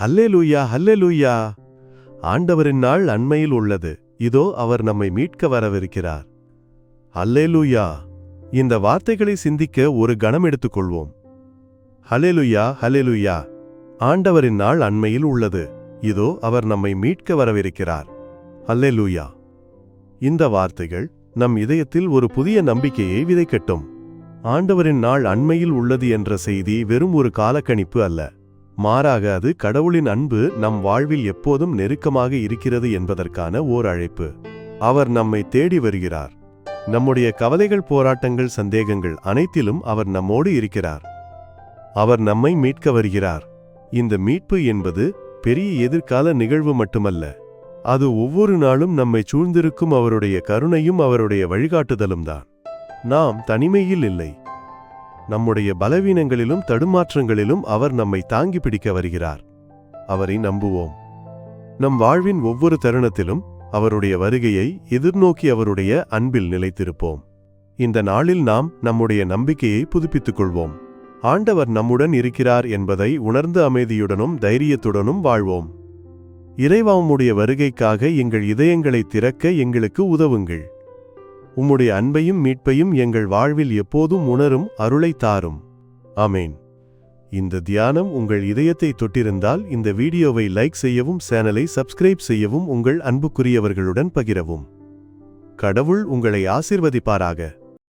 ஹல்லே லூயா ஹல்லே லூயா ஆண்டவரின் நாள் அண்மையில் உள்ளது. இதோ அவர் நம்மை மீட்க வரவிருக்கிறார். ஹல்லேலூயா. இந்த வார்த்தைகளை சிந்திக்க ஒரு கணம் எடுத்துக்கொள்வோம். ஹலேலூயா ஹலே லூயா ஆண்டவரின் நாள் அண்மையில் உள்ளது. இதோ அவர் நம்மை மீட்க வரவிருக்கிறார். ஹல்லேலூயா. இந்த வார்த்தைகள் நம் இதயத்தில் ஒரு புதிய நம்பிக்கையை விதைக்கட்டும். ஆண்டவரின் நாள் அண்மையில் உள்ளது என்ற செய்தி வெறும் ஒரு காலக்கணிப்பு அல்ல. மாறாக அது கடவுளின் அன்பு நம் வாழ்வில் எப்போதும் நெருக்கமாக இருக்கிறது என்பதற்கான ஓர் அழைப்பு அவர் நம்மை தேடி வருகிறார். நம்முடைய கவலைகள் போராட்டங்கள் சந்தேகங்கள் அனைத்திலும் அவர் நம்மோடு இருக்கிறார். அவர் நம்மை மீட்க வருகிறார். இந்த மீட்பு என்பது பெரிய எதிர்கால நிகழ்வு மட்டுமல்ல. அது ஒவ்வொரு நாளும் நம்மை சூழ்ந்திருக்கும் அவருடைய கருணையும் அவருடைய வழிகாட்டுதலும் தான். நாம் தனிமையில் இல்லை. நம்முடைய பலவீனங்களிலும் தடுமாற்றங்களிலும் அவர் நம்மை தாங்கி பிடிக்க வருகிறார். அவரை நம்புவோம். நம் வாழ்வின் ஒவ்வொரு தருணத்திலும் அவருடைய வருகையை எதிர்நோக்கி அவருடைய அன்பில் நிலைத்திருப்போம். இந்த நாளில் நாம் நம்முடைய நம்பிக்கையை புதுப்பித்துக் கொள்வோம். ஆண்டவர் நம்முடன் இருக்கிறார் என்பதை உணர்ந்த அமைதியுடனும் தைரியத்துடனும் வாழ்வோம். இறைவாமுடைய வருகைக்காக எங்கள் இதயங்களை திறக்க எங்களுக்கு உதவுங்கள். உம்முடைய அன்பையும் மீட்பையும் எங்கள் வாழ்வில் எப்போதும் உணரும் அருளை தாரும். அமேன் இந்த தியானம் உங்கள் இதயத்தை தொட்டிருந்தால் இந்த வீடியோவை லைக் செய்யவும் சேனலை சப்ஸ்கிரைப் செய்யவும் உங்கள் அன்புக்குரியவர்களுடன் பகிரவும். கடவுள் உங்களை ஆசிர்வதிப்பாராக.